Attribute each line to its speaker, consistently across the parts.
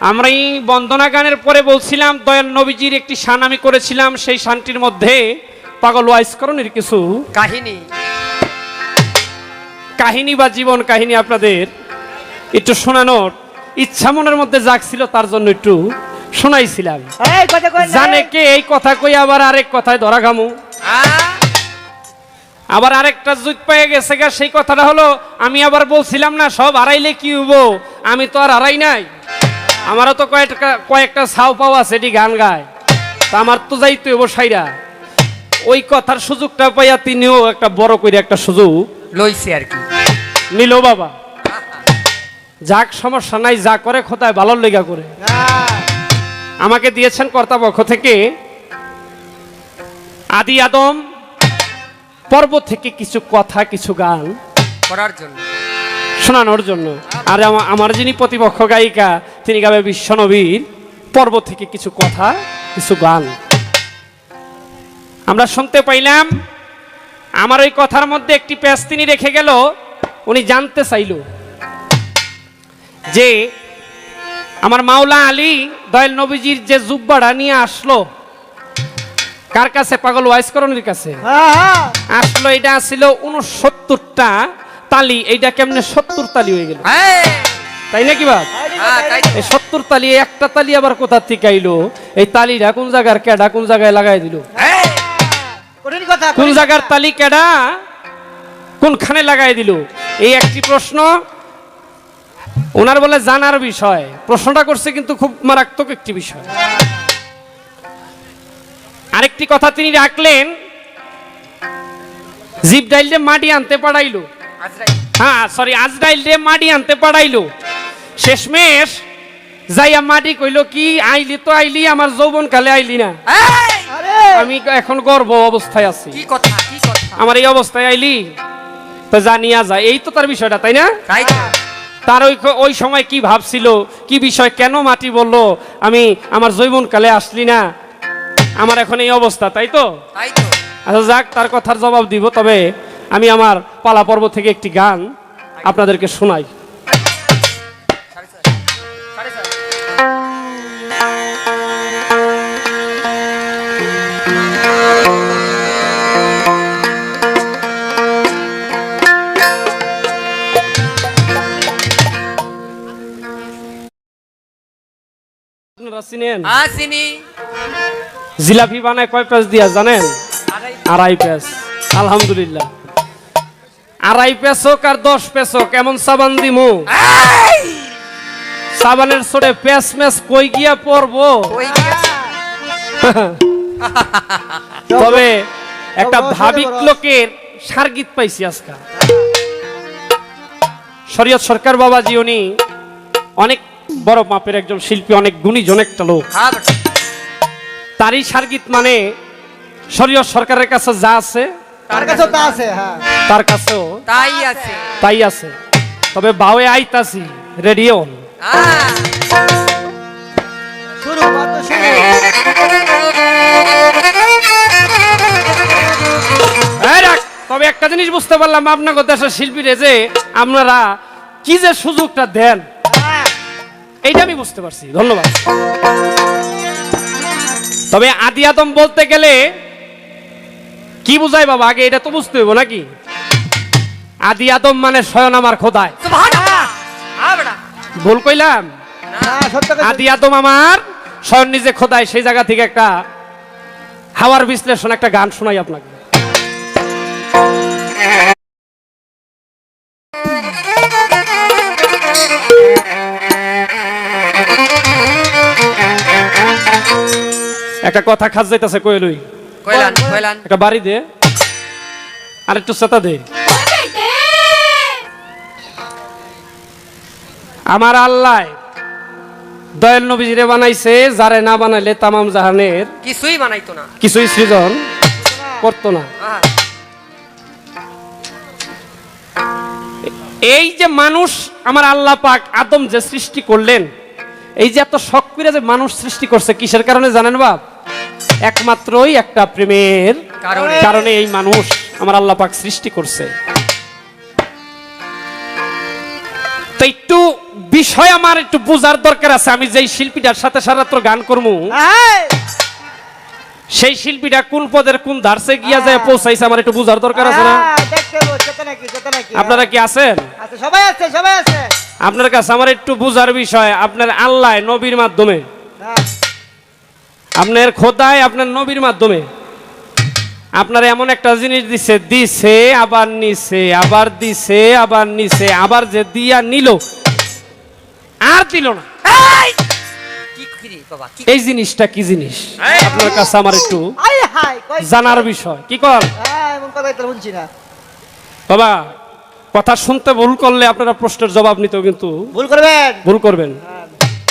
Speaker 1: আমরা এই বন্দনা গানের পরে বলছিলাম দয়াল নবীজির একটি শান আমি করেছিলাম সেই শানটির মধ্যে পাগল ওয়াইসকরণের কিছু
Speaker 2: কাহিনী।
Speaker 1: কাহিনী বা জীবন কাহিনী আপনাদের একটু শোনানোর ইচ্ছা মনের মধ্যে জাগছিল তার জন্য একটু শোনাইছিলাম। জানে কে এই কথা কই আবার আরেক কথায় ধরা খামু
Speaker 2: আহ,
Speaker 1: আবার আরেকটা জুত পেয়ে গেছে গা সেই কথাটা হলো আমি আবার বলছিলাম না সব হারাইলে কি হব আমি তো আর হারাই নাই। আমারও তো কয়েকটা কয়েকটা ছাও পাও আছে এটি গান গায়। তা আমার তো যাইতে হব সাইরা। ওই কথার সুযোগটা পাইয়া তিনিও একটা বড় করে একটা সুযোগ
Speaker 2: লইছে আর কি।
Speaker 1: নিল বাবা। যাক সমস্যা নাই যা করে খোদায় ভালোর লেগা করে। আমাকে দিয়েছেন কর্তাপক্ষ থেকে আদি আদম পর্ব থেকে কিছু কথা কিছু গান
Speaker 2: করার জন্য।
Speaker 1: শোনানোর জন্য। আর আমার যিনি প্রতিপক্ষ গায়িকা তিনি গাবে বিশ্বনবীর পর্ব থেকে কিছু কথা কিছু গান। আমরা শুনতে পাইলাম আমার ওই কথার মধ্যে একটি প্যাচ তিনি রেখে গেল উনি জানতে চাইল যে আমার মাওলা আলী দয়াল নবীজির যে জুব্বাটা নিয়ে আসলো কার কাছে পাগল ওয়াইসকরণের কাছে?
Speaker 3: হ্যাঁ।
Speaker 1: আসলো এটা ছিল উনসত্তরটা তালি এইটা কেমনে সত্তর তালি হয়ে গেল?
Speaker 2: হ্যাঁ,
Speaker 1: তাই নাকি বাদ
Speaker 2: হ্যাঁ।
Speaker 1: এই সত্তর তালি একটা তালি আবার কোথা থেকে আইলো? এই তালিটা কোন জায়গার কেডা? কোন জায়গায় লাগাই দিল?
Speaker 2: হ্যাঁ,
Speaker 1: কোন জায়গার তালি কেডা? কোনখানে লাগাই দিল? এই একটি প্রশ্ন। ওনার বলে জানার বিষয়। প্রশ্নটা করছে কিন্তু খুব মারাত্মক একটি বিষয়। আরেকটি কথা তিনি রাখলেন। জিপ ডাইলে মাটি আনতে
Speaker 2: আজরাইল।
Speaker 1: হ্যাঁ সরি আজরাইল রে মাটি আনতে পাঠাইলো শেষমেশ যাইয়া মাটি কইলো কি আইলি তো আইলি আমার যৌবন কালে আইলি না।
Speaker 3: আরে!
Speaker 1: আমি এখন গর্ব অবস্থায় আছি।
Speaker 2: কি কথা কি কথা?
Speaker 1: আমার এই অবস্থায় আইলি? তো জানিয়া যায় এই তো তার বিষয়টা তাই না?
Speaker 2: তাই তো।
Speaker 1: তার ওই ওই সময় কি ভাবছিল কি বিষয় কেন মাটি বলল আমি আমার যৌবন কালে আসলি না? আমার এখন এই অবস্থা তাই তো?
Speaker 2: তাই তো।
Speaker 1: আচ্ছা যাক তার কথার জবাব দিব তবে আমি আমার পালা পর্ব থেকে একটি গান আপনাদেরকে শোনাই। চিনেন জিলাপি বানায় কয় পেঁচ দিয়া জানেন?
Speaker 2: আড়াই
Speaker 1: পেঁচ আলহামদুলিল্লাহ। আড়াই পেঁচ হোক আর দশ পেঁচ হোক এমন সাবান দিমু। সাবানের পেঁচ মেচ কই গিয়া
Speaker 2: গিয়েছে?
Speaker 1: তবে একটা ভাবিক। লোকের সার্গিত পাইছি আজকা শরীয়ত সরকার বাবাজি উনি অনেক বড় মাপের একজন শিল্পী অনেক গুণীজন একটা লোক। তারই সার্গিত মানে শরীয় সরকারের কাছে যা আছে
Speaker 3: তার কাছে তা আছে হ্যাঁ।
Speaker 1: তার কাছেও
Speaker 2: তাই আছে।
Speaker 1: তাই আছে। তবে বাওয়ে আইতাছি রেডিও।
Speaker 3: শুরু
Speaker 1: তবে একটা জিনিস বুঝতে পারলাম আপনাকে দেশের শিল্পীরে যে আপনারা কি যে সুযোগটা দেন। এইটা আমি বুঝতে পারছি, ধন্যবাদ। তবে আদি আদম বলতে গেলে, কি বুঝাই বাবা, আগে এটা তো বুঝতে হইব নাকি? আদি আদম মানে স্বয়ং আমার খোদায়। ভুল কইলাম? আদি আদম আমার স্বয়ং নিজে খোদায় সেই জায়গা থেকে একটা হাওয়ার বিশ্লেষণ, একটা গান শোনাই আপনাকে। একটা কথা খাস যাইতাছে কই কইলই
Speaker 2: কইলান কইলান
Speaker 1: একটা বাড়ি দে। আর একটু চেতা দে। আমার আল্লাহ দয়াল নবীজিরে বানাইছে যারে না বানাইলে তামাম জাহানের
Speaker 2: কিছুই বানাইতো না।
Speaker 1: কিছুই সৃজন করতো না। এই যে মানুষ আমার আল্লাহ পাক আদম যে সৃষ্টি করলেন এই যে এত শখ করে যে মানুষ সৃষ্টি করছে কিসের কারণে জানেন বাপ? একমাত্রই একটা প্রেমের
Speaker 2: কারণে।
Speaker 1: এই মানুষ আমার আল্লাহ পাক সৃষ্টি করছে। তো একটু বিষয় আমার একটু বোঝার দরকার আছে। আমি যেই শিল্পীটার সাথে সারাত্র গান করব সেই শিল্পীটা কোন পদের কোন ধারসে গিয়া যায় পৌঁছাইছে আমার একটু বোঝার দরকার আছে না? আপনারা কি আছেন।
Speaker 3: আছে, সবাই আছে সবাই আছে।
Speaker 1: আপনার কাছে আমার একটু বোঝার বিষয় আপনার আল্লাহ নবীর মাধ্যমে
Speaker 3: হ্যাঁ,
Speaker 1: আপনার খোদায় আপনার নবীর মাধ্যমে। আপনার এমন একটা জিনিস দিছে দিছে আবার নিছে আবার দিছে আবার নিছে আবার যে দিয়া নিল আর দিল না।
Speaker 2: এই!
Speaker 1: জিনিসটা কি জিনিস? আপনার কাছে আমার একটু জানার বিষয়। কি কর
Speaker 3: হ্যাঁ, এমন কথাই তো বলছি না।
Speaker 1: বাবা কথা শুনতে ভুল করলে আপনারা প্রশ্নের জবাব নিতেও কিন্তু
Speaker 3: ভুল করবেন?
Speaker 1: ভুল করবেন।
Speaker 3: হ্যাঁ,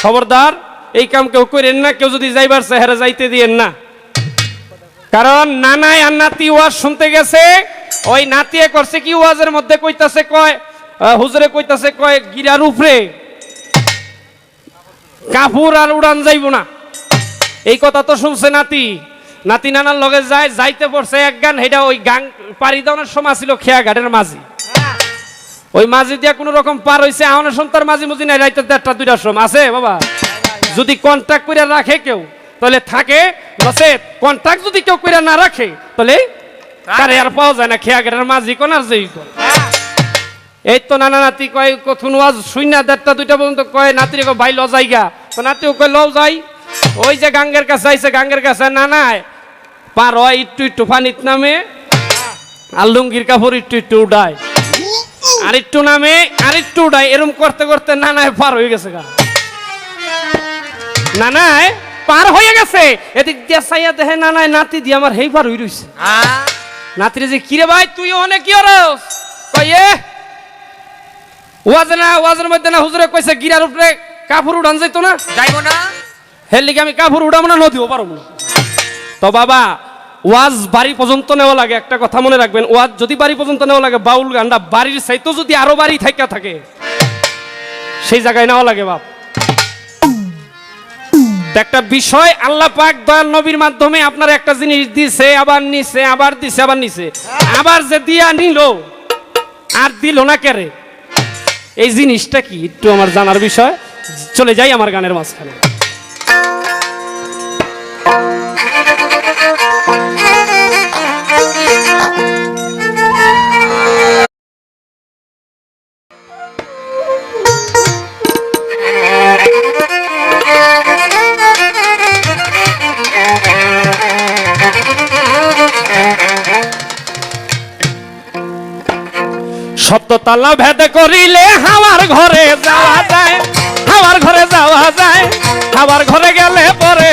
Speaker 1: খবরদার এই কাম কেউ করেন না, কেউ যদি যাইবার চেহারা যাইতে দিয়েন না। কারণ নানাই আর নাতি ওয়াজ শুনতে গেছে, ওই নাতিয়ে করছে কি ওয়াজের মধ্যে কইতাছে কয় হুজুরে কইতাছে কয়, গিরার উপরে। কাপুর আর উড়ান যাইব না। এই কথা তো শুনছে নাতি। নাতি নানার লগে যায়, যাইতে পড়ছে এক গান হেটা ওই গান পাড়ি দেওয়ার সময় ছিল খেয়া ঘাটের মাঝি। ওই মাঝি দিয়া কোনো রকম পার হইছে আহনের সন্তান মাঝি মুজি নাই, রাইতে দেড়টা, দুইটার সময়। আছে, বাবা? যদি কন্ট্যাক্ট করে রাখে কেউ, তাহলে থাকে। রসেদ কন্ট্যাক্ট যদি কেউ করে না রাখে, তাহলে তারে আর পাওয়া যায় না খেয়া গেটার মাঝি কোন আর যেই কোন। এই তো নানা নাতি কয়, কথুন ওয়াজ শূন্য দেড়টা, দুইটা পর্যন্ত কয়, নাতিরে কয়, ভাই ল যাইগা তো নাতিও কয়, লও যাই। ওই যে গাঙ্গের কাছে আইছে, গাঙ্গের কাছে না নাই পার হয় একটু একটু পানিত নামে, আর লুঙ্গির কাপড় একটু একটু উডায় আর একটু নামে, আর একটু উডায় এরম করতে করতে নানায় পার হয়ে গেছে গা। নানায় পার হয়ে গেছে। এদিক দিয়া চাইয়া দেখে নানায় নাতি দিয়ে আমার হেই পার হয়ে রইছে নাতিরে যে কিরে ভাই তুই অনেক কি হরস এ ওয়াজ না ওয়াজের মধ্যে না হুজুরে কইছে গিরার উপরে কাপড় উড়ান যাইতো না?
Speaker 2: যাইবো না?
Speaker 1: হের লিগে আমি কাপড় উড়াবো না নদীও পারব না। তো বাবা ওয়াজ বাড়ি পর্যন্ত নেওয়া লাগে একটা কথা মনে রাখবেন ওয়াজ যদি বাড়ি পর্যন্ত নেওয়া লাগে বাউল গান্ডা বাড়ির চাইতো যদি আরও বাড়ি থাইকা থাকে সেই জায়গায় নেওয়া লাগে বাপ। একটা বিষয়, আল্লাহ পাক দয়াল নবীর মাধ্যমে আপনার একটা জিনিস দিছে, আবার নিছে, আবার দিছে, আবার নিছে। আবার যে দিয়া নিল, আর দিল না কেরে? এই জিনিসটা কি? একটু আমার জানার বিষয়। চলে যাই আমার গানের মাঝখানে। সপ্ততলা ভেদ করিলে হাওয়ার ঘরে যাওয়া যায়, হাওয়ার ঘরে যাওয়া যায়। হাওয়ার ঘরে গেলে পরে,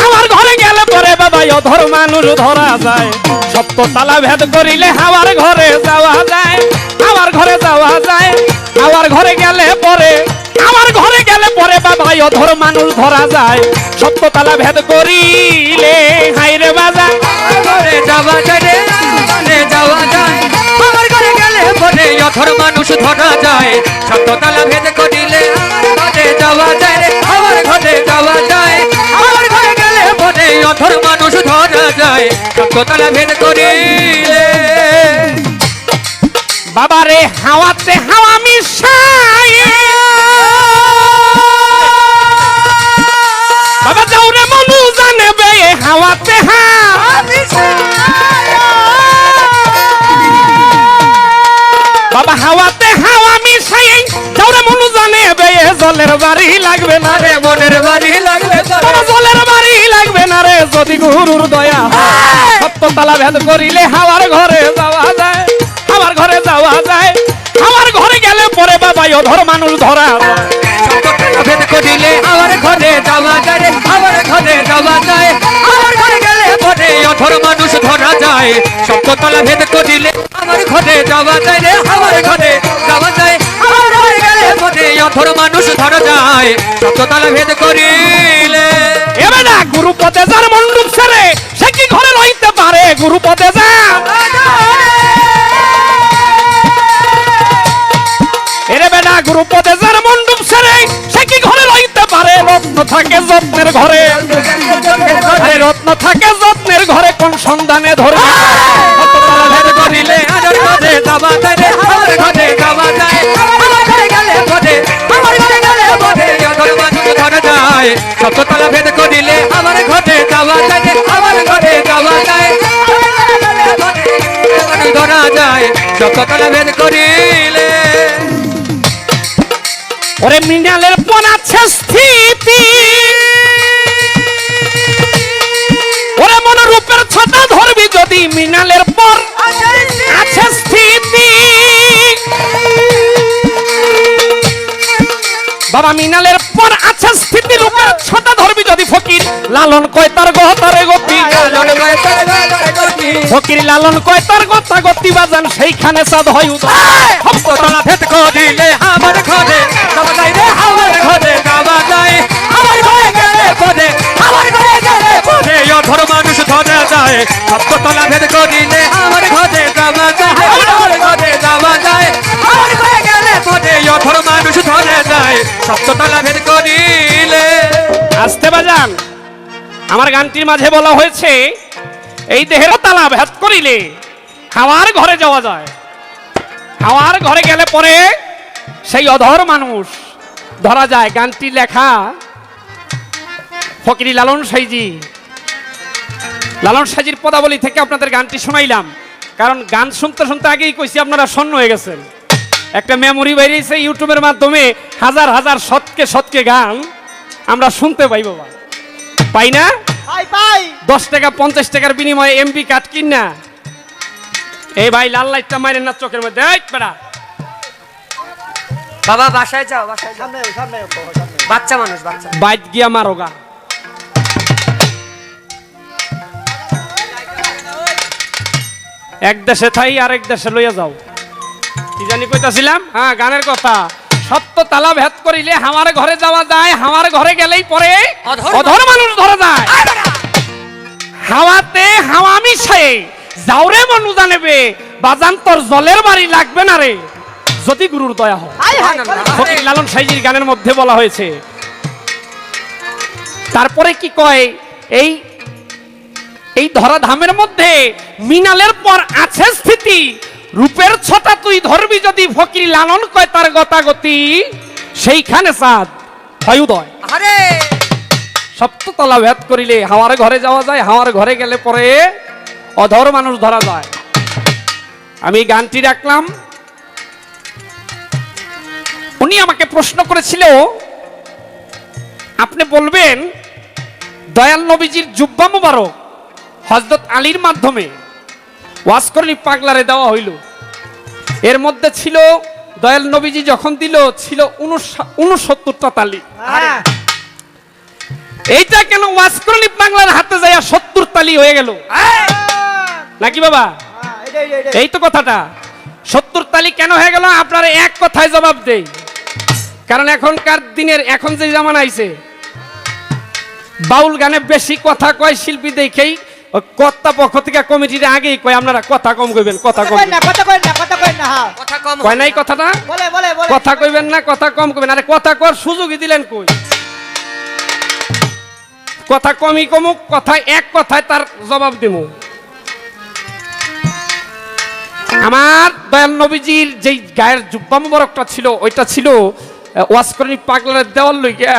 Speaker 1: হাওয়ার ঘরে গেলে পরে বাবা অধর মানুষ ধরা যায়। সপ্ততলা ভেদ করিলে হাওয়ার ঘরে যাওয়া যায়, হাওয়ার ঘরে যাওয়া যায়। হাওয়ার ঘরে গেলে পরে আমার ঘরে গেলে পরে বাবা অধর মানুষ ধরা যায়। সপ্ততলা ভেদ করিলে হাইরে বাজায়
Speaker 2: ঘরে যাওয়া যায় যাওয়া পরে অথর মানুষ ধরা যায়। সত্যতালা ভেদ করিলে ঘরে যাওয়া যায় রে। আমার ঘরে যাওয়া যায়। আমার ঘরে গেলে পরে অথর মানুষ ধরা যায়। সত্যতালা ভেদ করিলে।
Speaker 1: বাবারে, হাওয়াতে হাওয়া মিশাই বাবা, যাও রে মনু জানে বে, হাওয়াতে হাওয়া বাবা জলের বাড়ি লাগবে না রে
Speaker 2: মনের বাড়ি
Speaker 1: লাগবে জলের বাড়ি লাগবে না রে যদি গুরুর দয়া সপ্ততলা ভেদ করিলে হাওয়ার ঘরে যাওয়া যায় হাওয়ার ঘরে যাওয়া যায়। হাওয়ার ঘরে গেলে পরে বাবা অধর মানুষ ধরা।
Speaker 2: সত্যতালা ভেদ করিলে আমার ঘরে যাওয়া যায় আমার ঘরে যাওয়া যায়। আমার ঘরে গেলে পরে অথর মানুষ ধরা যায়। সত্যতলা ভেদ করিলে আমার ঘরে যাওয়া যায় পরে অথর মানুষ ধর যায় ভেদ করিলে।
Speaker 1: না যার মন্ডুপ ছেড়ে সে কি ঘরে রইতে পারে? গুরু যা। এরে যার মন্ডুপ ছেড়ে সে কি ঘরে রইতে পারে? রত্ন থাকে যত্নের ঘরে।
Speaker 2: সপ্ততলা ভেদ করিলে আমার ঘরে যাওয়া যায়, আমার ঘরে যাওয়া যায়। ধরা যায়, সপ্ততলা ভেদ করিলে
Speaker 1: ওরে মৃণালের আছে স্থিতি। ওরে মনোরূপের ছটা ধরবি যদি মৃণালের পর আছে স্থিতি। বাবা, মিনালের পর আছে স্থিতি, রূপের ধরবি যদি ফকির লালন কয় তার গহতারে গতি। ফকির লালন কয় তার গতা গতি বাজান সেইখানে সাদ হয় উদয়।
Speaker 2: সপ্ততলা ভেদ করিলে আমার ঘরে যাওয়া যায় রে, আমার ঘরে যাওয়া যায়। আমার ঘরে গেলে পরে আমার ঘরে গেলে পরে অধর মানুষ ধরে যায় সপ্ততলা ভেদ করিলে আমার ঘরে যাওয়া যায়। আমার ঘরে যাওয়া যায়। আমার ঘরে গেলে পরে অধর মানুষ ধরে যায় সপ্ততলা ভেদ করিলে
Speaker 1: আসতে বাজান, আমার গানটির মাঝে বলা হয়েছে, এই দেহের তালা ভেদ করিলে হাওয়ার ঘরে যাওয়া যায়। হাওয়ার ঘরে গেলে পরে সেই অধর মানুষ, ধরা যায়। গানটি লেখা ফকিরি লালন সাইজি। লালন সাইজির পদাবলী থেকে আপনাদের গানটি শোনাইলাম। কারণ গান শুনতে শুনতে আগেই কইছি, আপনারা শূন্য হয়ে গেছেন। একটা মেমোরি বেরিয়েছে ইউটিউবের মাধ্যমে হাজার হাজার শতকে শতকে গান। আমরা শুনতে পাই বাবা। পাই না? দশ টাকা পঞ্চাশ টাকার বিনিময়ে এমপি কাট কিন না। এই ভাই লাল লাইটটা মারেন না চোখের মধ্যে। এই
Speaker 4: বাবা বাসায় যাও বাসায়
Speaker 3: সামনে সামনে সামনে।
Speaker 4: বাচ্চা মানুষ বাচ্চা
Speaker 1: বাইত গিয়া মারোগা এক দেশে থাই আরেক দেশে লইয়া যাও। কি জানি কইতাছিলাম? হ্যাঁ গানের কথা। সত্য তালা ভেদ করিলে আমার ঘরে যাওয়া যায় আমার ঘরে গেলেই পরে
Speaker 4: অধর
Speaker 1: মানুষ। ধরা যায়। হাওয়াতে হাওয়া মিশায়ে যাওরে মানুষ জানেবে বাজান তোর জলের বাড়ি লাগবে না রে। যদি গুরুর দয়া হয়। ফকির লালন সাইজির গানের মধ্যে বলা হয়েছে। তারপরে কি কয় এই এই ধরা ধামের মধ্যে মিনালের পর আছে স্থিতি রূপের ছটা তুই ধরবি যদি ফকির লালন কয় তার গতাগতি সেইখানে সাদ হয় উদয়।
Speaker 4: আরে
Speaker 1: সপ্ততলা ভেদ করিলে হাওয়ার ঘরে যাওয়া যায় হাওয়ার ঘরে গেলে পরে অধর মানুষ ধরা যায়। আমি গানটি রাখলাম। উনি আমাকে প্রশ্ন করেছিল আপনি বলবেন দয়াল নবীজির জুব্বা মুবারক হজরত আলীর মাধ্যমে। ওয়াজ করলি পাগলারে দেওয়া হইল। এর মধ্যে ছিল দয়াল নবীজি যখন দিল ছিল উনসত্তরটা তালি। এইটা কেন ওয়াজ করলি বাংলার হাতে যাইয়া সত্তর তালি হয়ে গেল? নাকি বাবা?
Speaker 3: হ্যাঁ,
Speaker 1: এই তো কথাটা। সত্তর তালি কেন হয়ে গেল? আপনারা এক কথায় জবাব দেই। কারণ এখনকার দিনের এখন যে জামানা আইছে বাউল গানে বেশি কথা কয় শিল্পী দেখেই কর্তা পক্ষ থেকে কমিটির আগেই কয় আপনারা কথা কম কইবেন কথা কম
Speaker 3: না কথা কই না কথা কই না
Speaker 4: কথা কম
Speaker 1: কয় নাই কথাটা?
Speaker 3: বলে বলে বলে।
Speaker 1: কথা কইবেন না কথা কম কইবেন। আরে কথা কর সুযোগই দিলেন কই? কথা কমই কমুক কথা এক কথায় তার জবাব দিমু। আমার দয়াল নবীজির যেই গায়ের জুব্বা মুবারকটা ছিল ওইটা ছিল ওয়াসকরণী পাগলার দেওয়াল লইয়া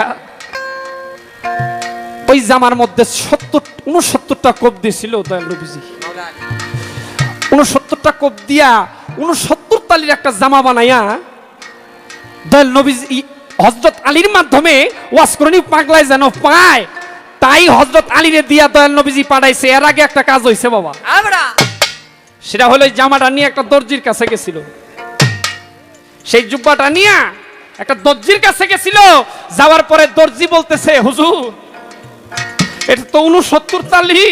Speaker 1: ওই জামার মধ্যে সত্তর উনসত্তরটা কোপ দিয়েছিল দয়াল নবীজি। উনসত্তরটা কোপ দিয়া উনসত্তর তালির একটা জামা বানাইয়া দয়াল নবীজি হজরত আলীর মাধ্যমে ওয়াসকরণী পাগলায় যেন পায় তাই হজরত আলীরে দিয়া দয়াল নবীজি পাঠাইছে। এর আগে একটা কাজ হইছে বাবা। সেটা হলো জামাটা নিয়ে একটা দর্জির কাছে গেছিল। সেই জুব্বাটা নিয়ে একটা দর্জির কাছে গেছিল। যাওয়ার পরে দর্জি বলতেছে হুজুর এটা তো উনসত্তর তালি।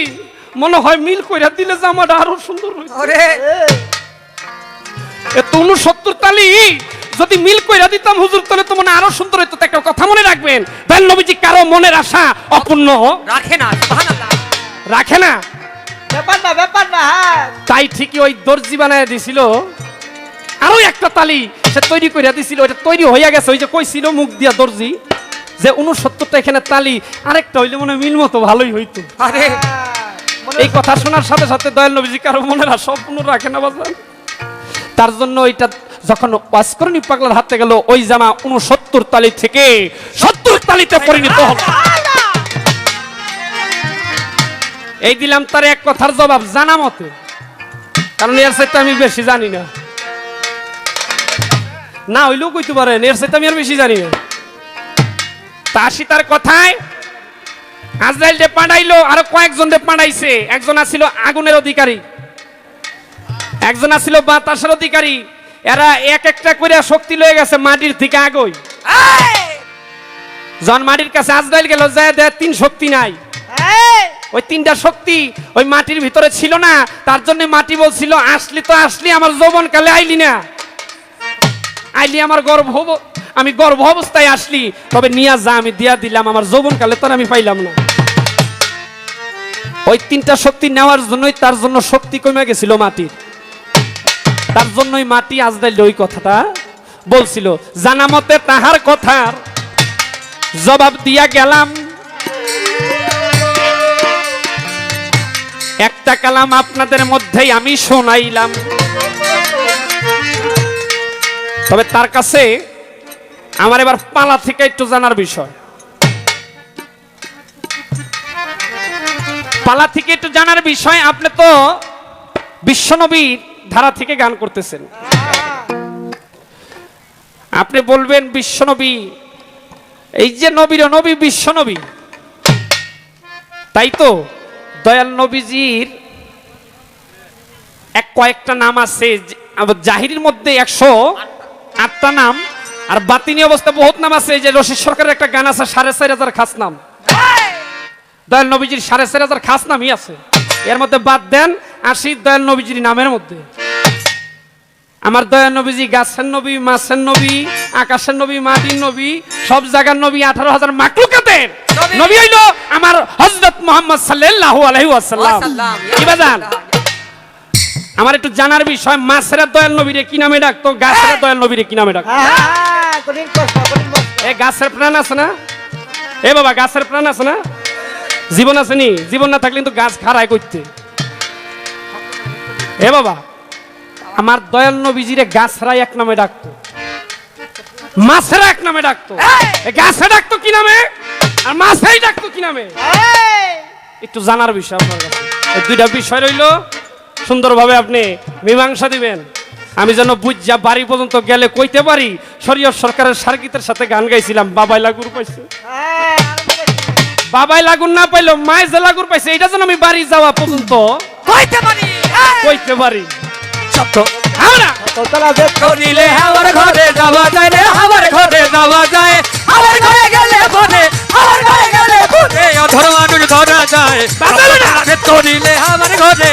Speaker 1: মনে হয় মিল কইরা দিলে জামাটা আরও সুন্দর উনসত্তর তালি। যদি মিল কইরা দিতাম হুজুর তাহলে তো মনে হয় আরও সুন্দর হইতো। একটা কথা মনে রাখবেন তাই নবীজি কারও মনের আশা অপূর্ণ।
Speaker 4: রাখে না
Speaker 1: রাখে না?
Speaker 3: ব্যাপার না ব্যাপার না হ্যাঁ।
Speaker 1: তাই ঠিকই ওই দর্জি বানায় দিছিল। আরও একটা তালি সে তৈরি করে দিছিল ওইটা তৈরি হইয়া গেছে। ওই যে কইছিল মুখ দিয়া দর্জি। যে উনসত্তরটা এখানে তালি আরেকটা হইলে মনে মিল মতো ভালোই হইতো।
Speaker 4: আরে
Speaker 3: হ্যাঁ,
Speaker 1: এই কথা শোনার সাথে সাথে দয়াল নবীজি কারও মনে মনেরা স্বপ্ন রাখে না বাজার তার জন্য ওইটা যখন ওয়াসকরণী পাগলার হাতে গেল ওই জামা উনসত্তর তালি থেকে সত্তর তালিতে পরিণত হল। এই দিলাম তার এক কথার জবাব জানা মতে। কারণ এর সাথে আমি বেশি জানি না। না হইলেও কইতে পারেন এর সাথে আমি আর বেশি জানি না। তা তার কথায় আজরাইল ডে পাঠাইলো আরও কয়েকজন ডে পাঠাইছে। একজন আছিল আগুনের অধিকারী একজন আছিল বাতাসের অধিকারী। এরা এক একটা করে শক্তি লয়ে গেছে মাটির থেকে আগই। জন মাটির কাছে আজরাইল গেল যায় দেয় তিন শক্তি নাই। ওই তিনটা শক্তি ওই মাটির ভিতরে ছিল না তার জন্য মাটি বলছিল আসলি তো আসলি আমার যৌবন কালে আইলি না। আইলি আমার গর্ভ হব- আমি গর্ভ অবস্থায় আসলি, তবে নিয়া যা, আমি দিয়া দিলাম। আমার যৌবন কালে তোর আমি পাইলাম না। ওই তিনটা শক্তি নেওয়ার জন্যই তার জন্য শক্তি কমে গেছিল মাটির তার জন্যই মাটি আজরাইল ওই কথাটা বলছিল, জানা মতে তাহার কথার জবাব দিয়া গেলাম। একটা কালাম আপনাদের মধ্যেই আমি শোনাইলাম। তবে তার কাছে আমার এবার পালা থেকে একটু জানার বিষয়। পালা থেকে একটু জানার বিষয়, আপনি তো বিশ্বনবীর ধারা থেকে গান করতেছেন। আপনি বলবেন বিশ্বনবী এই যে নবীর, নবী বিশ্বনবী তাই তো দয়াল নবীজির এক কয়েকটা নাম আছে জাহিরের মধ্যে একশো আটটা নাম আর বাতিনি অবস্থা বহুত নাম আছে এই যে রশিদ সরকারের একটা গান আছে সাড়ে চার হাজার খাস নাম। দয়াল নবীজির সাড়ে চার হাজার খাস নামই আছে। এর মধ্যে বাদ দেন আশি দয়াল নবীজির নামের মধ্যে। আমার দয়াল নবীজি গাছের নবী মাছের নবী আকাশের নবী মাটির নবী সব জায়গার নবী আঠারো হাজার মাকলুকাতের।
Speaker 4: নবী।
Speaker 1: হইল আমার হজরত মোহাম্মদ সাল্লাল্লাহু আলাইহি ওয়াসাল্লাম।
Speaker 4: ওয়াসাল্লাম,
Speaker 1: কি বাজান? আমার একটু জানার বিষয় মাছের দয়াল নবীরে কি নামে ডাকতো? গাছের দয়াল নবীরে কি নামে ডাকতো?
Speaker 3: হ্যাঁ, হ্যাঁ, প্রশ্ন।
Speaker 1: এ গাছের প্রাণ আছে না? এ বাবা গাছের প্রাণ আছে না? জীবন আছে নি? জীবন না থাকলে কিন্তু গাছ খাড়ায় করতে এ বাবা আমার দয়াল নবীজিরে গাছরাই এক নামে ডাকতো। মাছেরা এক নামে ডাকতো। এ গাছে ডাকতো কি নামে? আর মাছেই ডাকতো কি নামে?
Speaker 3: এই,
Speaker 1: একটু জানার বিষয় আপনার কাছে। এই দুইটা বিষয় রইল। সুন্দরভাবে আপনি মীমাংসা দিবেন। আমি যেন বুঝা বাড়ি পর্যন্ত গেলে কইতে পারি শরীয় সরকারের সার্কিতের সাথে গান গাইছিলাম বাবাই লাগুর পাইছে। বাবাই লাগুর না পাইলো মায় যে লাগুর পাইছে এটা যেন আমি বাড়ি যাওয়া পর্যন্ত
Speaker 4: কইতে পারি।
Speaker 1: কইতে পারি।
Speaker 2: সত্য।
Speaker 1: আমরা
Speaker 3: দোতলা বেদ
Speaker 2: করিলে আমার ঘরে যাওয়া যায় রে আমার ঘরে যাওয়া যায়। আমার ঘরে গেলে বনে আমার ঘরে গেলে বনে অধর মানুষ ধরা যায়।
Speaker 1: বাঁচালো না।
Speaker 2: করিলে আমার ঘরে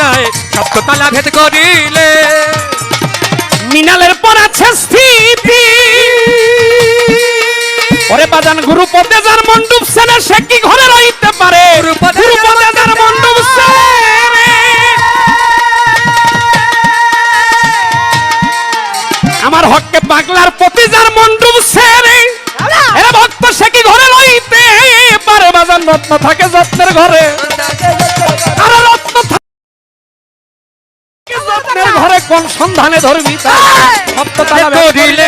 Speaker 2: যায় সপ্ততলা ভেদ করিলে।
Speaker 1: মিনালের পর আছে স্থিতি। ওরে বাজান গুরু পদে যার মণ্ডপ সেনে সে কি ঘরে রইতে পারে?
Speaker 2: গুরু পদে
Speaker 1: গুরু পদে যার মণ্ডপ সেনে আমার হককে পাগলার প্রতি যার মণ্ডপ সেরে। এরা ভক্ত সে কি ঘরে লইতে পারে? বাজান রত্ন থাকে যত্নের ঘরে। সন্ধানে ধরবি
Speaker 2: করিলে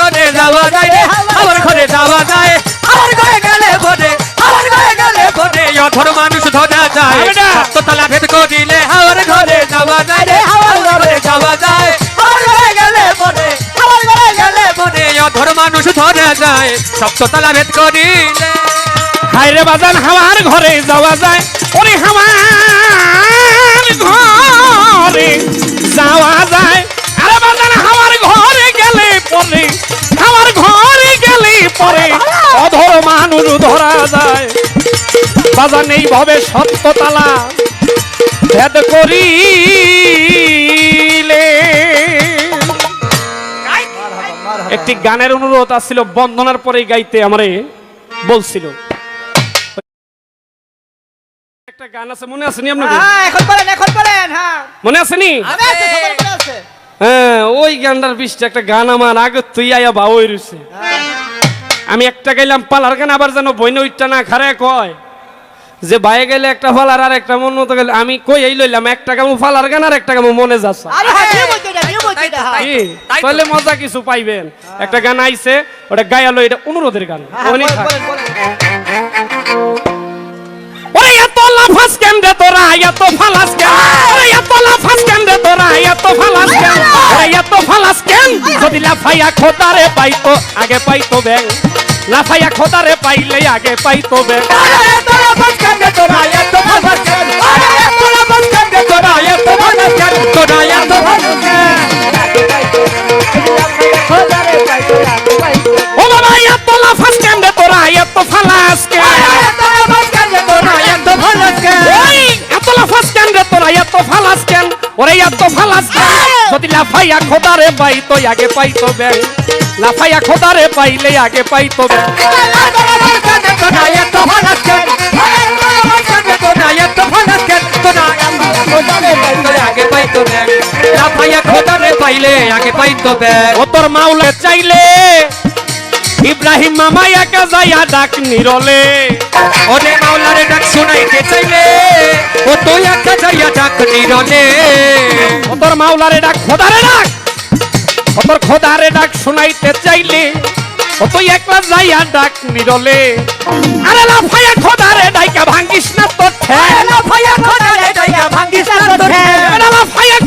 Speaker 2: ঘরে যাওয়া যায় রে, আমার ঘরে যাওয়া যায়। আমার ঘরে গেলে বনে আমার ঘরে গেলে বনে অধর মানুষ ধরা যায়।
Speaker 1: হবে না।
Speaker 2: সপ্ততলা ভেদ করিলে আমার ঘরে যাওয়া যায় রে আমার ঘরে যাওয়া যায়। আমার ঘরে গেলে বনে আমার ঘরে গেলে বনে অধর মানুষ ধরা যায়। সপ্ততলা ভেদ করিলে
Speaker 1: হায়রে বাজান হাওয়ার ঘরে যাওয়া যায়। ওরে হাওয়ার ঘরে যাওয়া যায়। আরে বাজান হাওয়ার ঘরে গেলে পরে, হাওয়ার ঘরে গেলে পরে অধর মানুষ ধরা যায়। বাজান এইভাবে সত্যতালা, ভেদ করিলে। একটি গানের অনুরোধ আসছিল, বন্দনার পরে গাইতে আমারে বলছিল। একটা গান আছে মনে আছে নি আপনাদের?
Speaker 3: হ্যাঁ, এখন করেন, এখন করেন, হ্যাঁ।
Speaker 1: মনে আছে নি?
Speaker 3: আমি আছি, সবার আছে।
Speaker 1: হ্যাঁ ওই গানটার বৃষ্টি একটা গান আমার আগে তুই আয়া বা ওই রয়েছে
Speaker 3: হ্যাঁ,
Speaker 1: আমি একটা গাইলাম পালার গান আবার যেন বইনে ওইটা না খারে কয়। যে বাইরে গেলে একটা ফালার আর একটা মন মতো গেলে আমি কই এই লইলাম একটা কামু ফালার গান আর একটা কামু মনে যাচ্ছে।
Speaker 3: আরে হ্যাঁ হ্যাঁ।
Speaker 1: কি? তাহলে মজা কিছু পাইবেন। একটা গান আইছে ওটা গায়ালো এটা অনুরোধের গান। এত লাফাস কেন রে তোরা? এত ফালাস কেন এত লাফাস কেন রে তোরা? এত ফালাস কেন এত ফালাস কেন যদি লাফাইয়া খোদারে পাইতো, আগে পাইতো ব্যাং লাফাইয়া খোদারে পাইলে আগে পাইতো ব্যাং ও এত ফালাস যদি লাফাইয়া খোদারে পাইতো, আগে পাইতো ব্যাং লাফাইয়া খোদারে পাইলে আগে পাইতো ব্যাং
Speaker 2: পাইলে আগে পাইতো ব্যাগ
Speaker 1: ও তোর মাওলা চাইলে ইব্রাহিম মামা একা যাইয়া ডাক নিরলে।
Speaker 2: ওরে মাওলারে ডাক শুনাইতে চাইলে ও তুই একা যাইয়া ডাক নিরলে।
Speaker 1: ও তোর মাওলারে ডাক খোদারে ডাক। ও তোর খোদারে ডাক শুনাইতে চাইলে ও তুই একলা যাইয়া ডাক নিরলে। আরে লাফাইয়া খোদারে ডাইকা ভাঙ্গিস না তোর ঠ্যাং। লাফাইয়া খোদারে ডাইকা ভাঙ্গিস না তোর ঠ্যাং।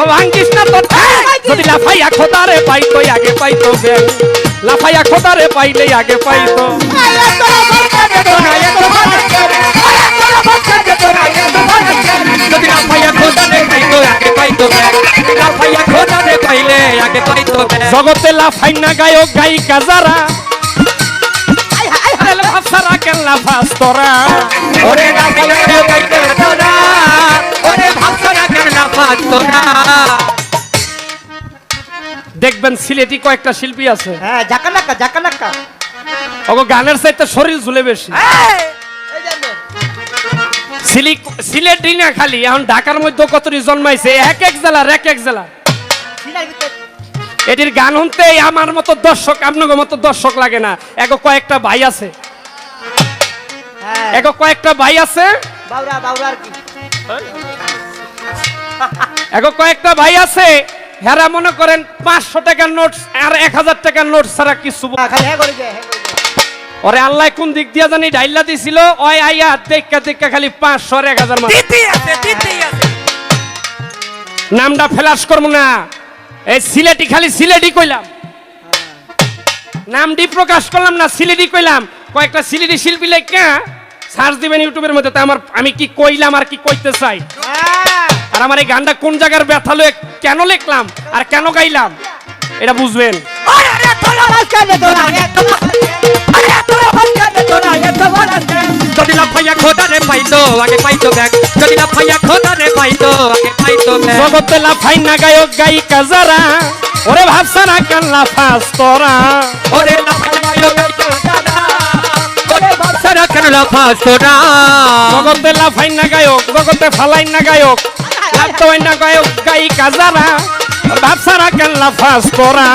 Speaker 1: ও ভাঙ্গিস না তোর ঠ্যাং? যদি লাফাইয়া খোদারে পাইতো আগে পাইতো ব্যাং। লাফাইয়া খোদারে পাইলে আগে পাইতো।
Speaker 2: যদি লাফাইয়া খোদারে পাইতো আগে পাইতো ব্যাগ লাফাইয়া খোদারে পাইলে আগে পাইতো ব্যাগ
Speaker 1: জগতে লাফাই না গায়ক গায়িকা যারা। কেন লাফাস তোরা।
Speaker 2: ওরে তোরা
Speaker 1: দেখবেন সিলেটি কয়েকটা শিল্পী আছে।
Speaker 3: হ্যাঁ
Speaker 1: ওগো গানের চাইতে শরীর ঝুলে বেশি। সিলেটি না খালি এখন ঢাকার মধ্যে কতটি জন্মাইছে? এক এক জেলার এক এক জেলা এটির গান শুনতে আমার মতো দর্শক আপনার মতো দর্শক লাগে না। এগো কয়েকটা ভাই আছে।
Speaker 3: হ্যাঁ।
Speaker 1: এগো কয়েকটা ভাই আছে।
Speaker 3: বাউরা বাউরা আর কি।
Speaker 1: এগো কয়েকটা ভাই আছে হেরা মনে করেন পাঁচশো টাকার নোট আর এক হাজার টাকার নোট ছাড়া কিছু
Speaker 3: হ্যাঁ, খালি হ্যাঁ করে যায় হ্যাঁ
Speaker 1: ওরে আল্লাহ কোন দিক দিয়া জানি ডাইলা দিছিল? ওই আইয়া দেখা দেখা খালি পাঁচশো আর এক হাজার নামটা ফেলাস করব না। এই সিলেটি খালি সিলেটি কইলাম। নামটি প্রকাশ করলাম না সিলেটি কইলাম। কয়েকটা সিলেটি শিল্পী লেখা সার্চ দিবেন ইউটিউবের মধ্যে তা আমার আমি কি কইলাম আর কি কইতে চাই? আর আমার এই গানটা কোন জায়গার ব্যথা লয়ে কেন লিখলাম আর কেন গাইলাম? এটা বুঝবেন।
Speaker 2: যদি লাফাইয়া খোদারে পাইতো আগে পাইতো ব্যাগ। যদি লাফাইয়া খোদারে পাইতো আগে পাইতো ব্যাগ।
Speaker 1: জগতে লাফাই না গায়ক গায়িকা যারা ওরে ভাবসারা কেন লাফাস তোরা?
Speaker 2: ওরে লাফাইয়া খোদারে ওরে বাদশারা কেন লাফাস তোরা।
Speaker 1: জগতে লাফাই না গায়ক জগতে ফালাই না গায়ক। লাফতাই না গায়ক গায়িকা যারা ভাবসারা কেন লাফাস তোরা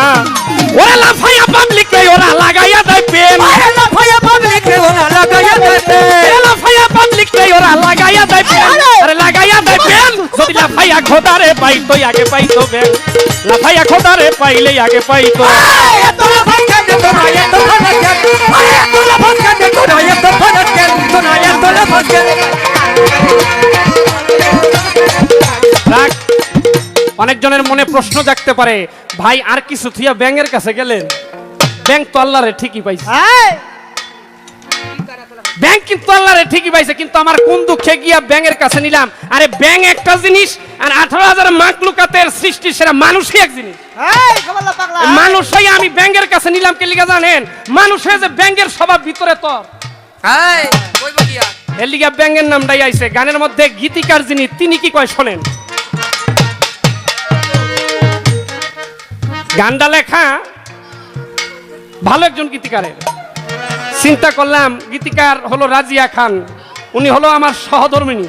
Speaker 1: ওরে লাফাইয়া পাবলিকে ওরা লাগাইয়া দেয় পেন
Speaker 2: লাফাইয়া পাবলিকে ওরা লাগাইয়া দেবে
Speaker 1: এ লাফাইয়া পাবলিকে ওরা লাগাইয়া দেয় পেন আরে লাগাইয়া দেয় পেন যদি লাফাইয়া খোদারে পাইতো আগে পাইতো বেন লাফাইয়া খোদারে পাইলে আগে পাইতো
Speaker 2: এত লাফাই কেন তোরা এত ফারাক কেন এত লাফাই কেন তোরা এত ফারাক কেন তোরা এত লাফাই কেন
Speaker 1: রাখ অনেকজনের মনে প্রশ্ন জাগতে পারে ভাই আর কিছু থুইয়া ব্যাঙের কাছে গেলেন? ব্যাংক তো আল্লাহরে ঠিকই পাইছে। ব্যাংক কিন্তু আল্লাহরে ঠিকই পাইছে কিন্তু আমার কোন দুঃখে গিয়া ব্যাংকের কাছে নিলাম। আরে ব্যাংক একটা জিনিস আর আঠারো হাজার মাকলুকাতের সৃষ্টি সেরা মানুষই এক জিনিস।
Speaker 3: এই কমলা পাগলা।
Speaker 1: মানুষ হয়ে আমি ব্যাংকের কাছে নিলাম কে লিগা জানেন? মানুষ হয়ে যে ব্যাংকের স্বভাব ভিতরে তোর।
Speaker 4: এই কইব
Speaker 1: এর লিগা ব্যাংকের নামটাই আইছে গানের মধ্যে গীতিকার যিনি তিনি কি কয় শোনেন? গানটা লেখা। ভালো একজন গীতিকারের। চিন্তা করলাম গীতিকার হলো রাজিয়া খান উনি হলো আমার সহধর্মিনী।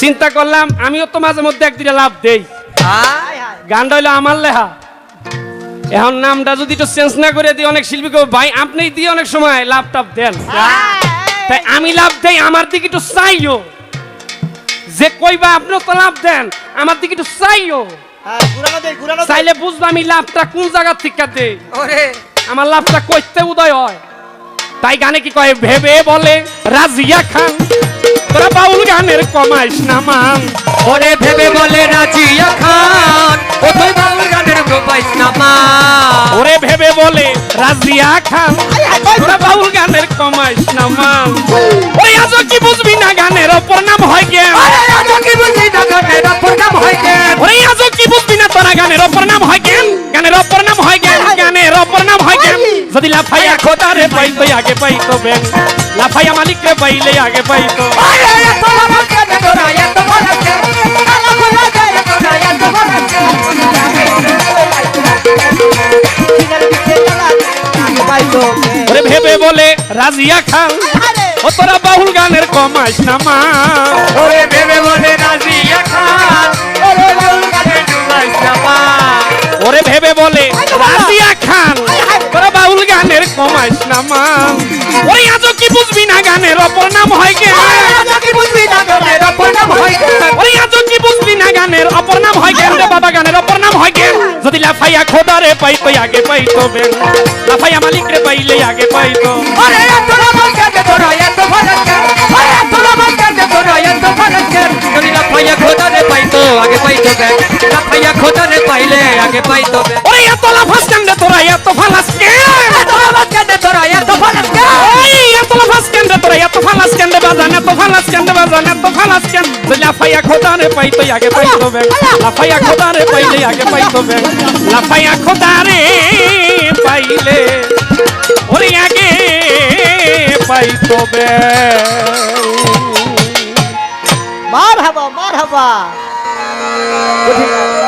Speaker 1: চিন্তা করলাম আমিও তো মাঝে মধ্যে একদিনে লাভ দেই। গানটা হইল আমার লেখা। এখন নামটা যদি একটু চেঞ্জ না করে দিই অনেক শিল্পী কবে, ভাই আপনি দিয়ে অনেক সময় লাভ টাপ দেন। তাই আমি লাভ দেই আমার দিকে একটু চাইও। যে কইবা আপনিও তো লাভ দেন আমার দিকে একটু চাইও।
Speaker 3: হ্যাঁ দে দে।
Speaker 1: চাইলে বুঝব আমি লাভটা কোন জায়গা থেকে দেই
Speaker 4: ওরে।
Speaker 1: আমার লাভটা কইতে উদয় হয়। তাই গানে কি কয় ভেবে বলে রাজিয়া খান। তোরা বাউল গানের কমাইস না মান।
Speaker 2: ওরে ভেবে বলে রাজিয়া খান। ও তুই বাউল গানের প্রপাইস না মা
Speaker 1: ওরে ভেবে বলে রাজিয়া খান। তোরা বাউল গানের কমাইস না মান। ওই আজও কি বুঝবি না গানের? অপর নাম হয় জ্ঞান। তোরা গানের অপর নাম হয় জ্ঞান। গানের অপর নাম হয় জ্ঞান গানের অপর নাম হয় জ্ঞান। যদি লাফাইয়া বেন লাফাইয়া মালিকরে পাইলে আগে
Speaker 2: তোরা এত ভালো কেন
Speaker 3: সিঙ্গার দিতে চালা আগে পাইতো
Speaker 1: ওরে ভেবে বলে রাজিয়া খান। ও তোরা বাহুল গানের কমাইস না মা।
Speaker 2: ওরে ভেবে বলে রাজিয়া খান। ওরে বাউল
Speaker 1: ওরে ভেবে বলে রাজিয়া খান। তোরা বাউল গানের কমাইস না মা ওই আজও কি বুঝবি না গানের অপর নাম হয়
Speaker 2: কি হয়
Speaker 1: ওই আজও কি বুঝবি না গানের অপর নাম হয় জ্ঞান রে? বাবা গানের অপর নাম হয় জ্ঞান যদি লাফাইয়া খোদারে পাইতো আগে পাইতো বেন। লাফাইয়া মালিকরে পাইলে আগে পাইতো।
Speaker 2: আরে পাইতো বে লাফাইয়া খোদারে পাইলে আগে পাইতো বে
Speaker 1: ওরে এত লাফাস কেন রে তোরা এত ফালাস কেন
Speaker 2: এত ভালো কেন তোরা এত ভালো কেন
Speaker 1: ওই এত লাফাস কেন রে তোরা এত ফালাস কেন রে বাজান এত ফালাস কেন রে বাজান এত ফালাস কেন লাফাইয়া খোদারে পাইতো আগে পাইতো বেন লাফাইয়া খোদারে পাইলে আগে পাইতো বেন লাফাইয়া খোদারে পাইলে ওরে আগে পাইতো বেন
Speaker 3: মার হাবা 我听。